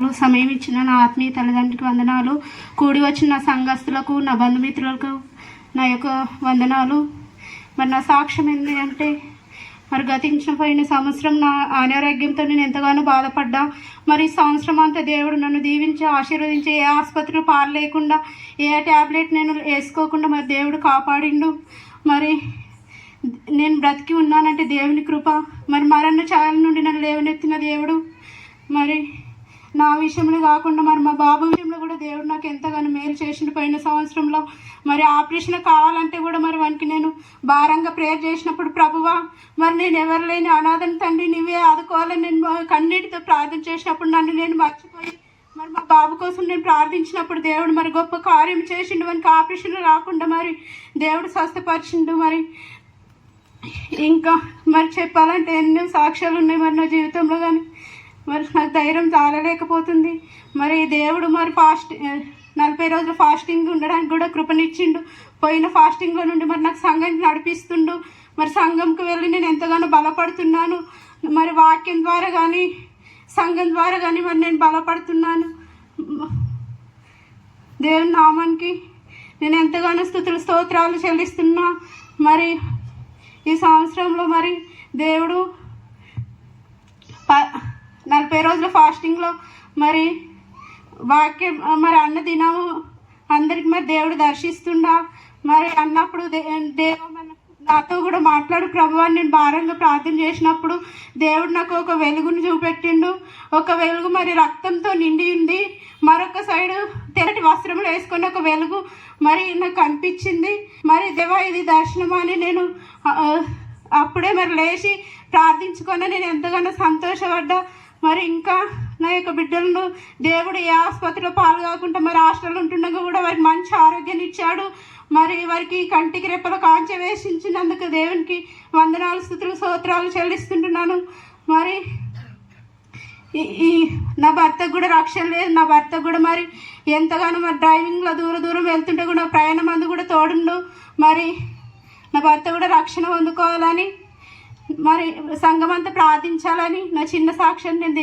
సమయం ఇచ్చిన నా ఆత్మీయ తల్లిదండ్రులకు వందనాలు. కూడి వచ్చిన నా సంఘస్థులకు నా బంధుమిత్రులకు నా యొక్క వందనాలు. మరి నా సాక్ష్యం ఏంటి అంటే మరి గతించిన పోయిన సంవత్సరం నా అనారోగ్యంతో నేను ఎంతగానో బాధపడ్డా. మరి సంవత్సరం అంతా దేవుడు నన్ను దీవించి ఆశీర్వదించి ఏ ఆసుపత్రిలో పాలు లేకుండా ఏ ట్యాబ్లెట్ నేను వేసుకోకుండా మరి దేవుడు కాపాడిండు. మరి నేను బ్రతికి ఉన్నానంటే దేవుని కృప. మరి మరన్న ఛాయల నుండి నన్ను లేవనెత్తిన దేవుడు. మరి నా విషయంలో కాకుండా మరి మా బాబు విషయంలో కూడా దేవుడు నాకు ఎంతగానో మేలు చేసిండు పోయిన సంవత్సరంలో. మరి ఆపరేషన్ కావాలంటే కూడా మరి వానికి నేను భారంగా ప్రేయర్ చేసినప్పుడు ప్రభువా మరి నేను ఎవరు లేని అనాథని తండ్రి నువ్వే ఆదుకోవాలని నేను కన్నీటితో ప్రార్థన చేసినప్పుడు నన్ను నేను మర్చిపోయి మరి మా బాబు కోసం నేను ప్రార్థించినప్పుడు దేవుడు మరి గొప్ప కార్యం చేసిండు. వానికి ఆపరేషన్ రాకుండా మరి దేవుడు స్వస్థపరిచిండు. మరి ఇంకా మరి చెప్పాలంటే ఎన్నో సాక్ష్యాలు ఉన్నాయి మరి నా జీవితంలో కానీ. మరి నాకు ధైర్యం చాలలేకపోతుంది. మరి దేవుడు మరి ఫాస్ట్ నలభై రోజులు ఫాస్టింగ్ ఉండడానికి కూడా కృపనిచ్చిండు. పోయిన ఫాస్టింగ్లో నుండి మరి నాకు సంఘం నడిపిస్తుండు. మరి సంఘంకి వెళ్ళి నేను ఎంతగానో బలపడుతున్నాను. మరి వాక్యం ద్వారా కానీ సంఘం ద్వారా కానీ మరి నేను బలపడుతున్నాను. దేవుని నామానికి నేను ఎంతగానో స్థుతులు స్తోత్రాలు చెల్లిస్తున్నా. మరి ఈ సంవత్సరంలో మరి దేవుడు ప నలభై రోజుల ఫాస్టింగ్లో మరి వాక్యం మరి అన్న దినము అందరికి మరి దేవుడు దర్శిస్తుండా. మరి అన్నప్పుడు దే దేవ నాతో కూడా మాట్లాడు ప్రభు అని నేను భారంగా ప్రార్థన చేసినప్పుడు దేవుడు నాకు ఒక వెలుగును చూపెట్టిండు. ఒక వెలుగు మరి రక్తంతో నిండి ఉంది. మరొక సైడు తెరటి వస్త్రములు వేసుకొని ఒక వెలుగు మరి నాకు కనిపించింది. మరి దేవా ఇది దర్శనం అని నేను అప్పుడే మరి లేచి ప్రార్థించుకొని నేను ఎంతగానో సంతోషపడ్డా. మరి ఇంకా నా యొక్క బిడ్డలను దేవుడు ఏ ఆసుపత్రిలో పాలు కాకుండా మరి హాస్టల్లో ఉంటుండగా కూడా వారికి మంచి ఆరోగ్యాన్ని ఇచ్చాడు. మరి వారికి కంటికి రెప్పల కాంచె వేసించినందుకు దేవునికి వందనాలు స్థుతులు స్తోత్రాలు చెల్లిస్తుంటున్నాను. మరి ఈ- నా భర్తకు కూడా రక్షణ లేదు. నా భర్త కూడా మరి ఎంతగానో మరి డ్రైవింగ్లో దూర దూరం వెళ్తుంటే కూడా ప్రయాణం అందు కూడా తోడుండు. మరి నా భర్త కూడా రక్షణ పొందుకోవాలని మరి సంఘం అంతా ప్రార్థించాలని నా చిన్న సాక్ష్యం నేను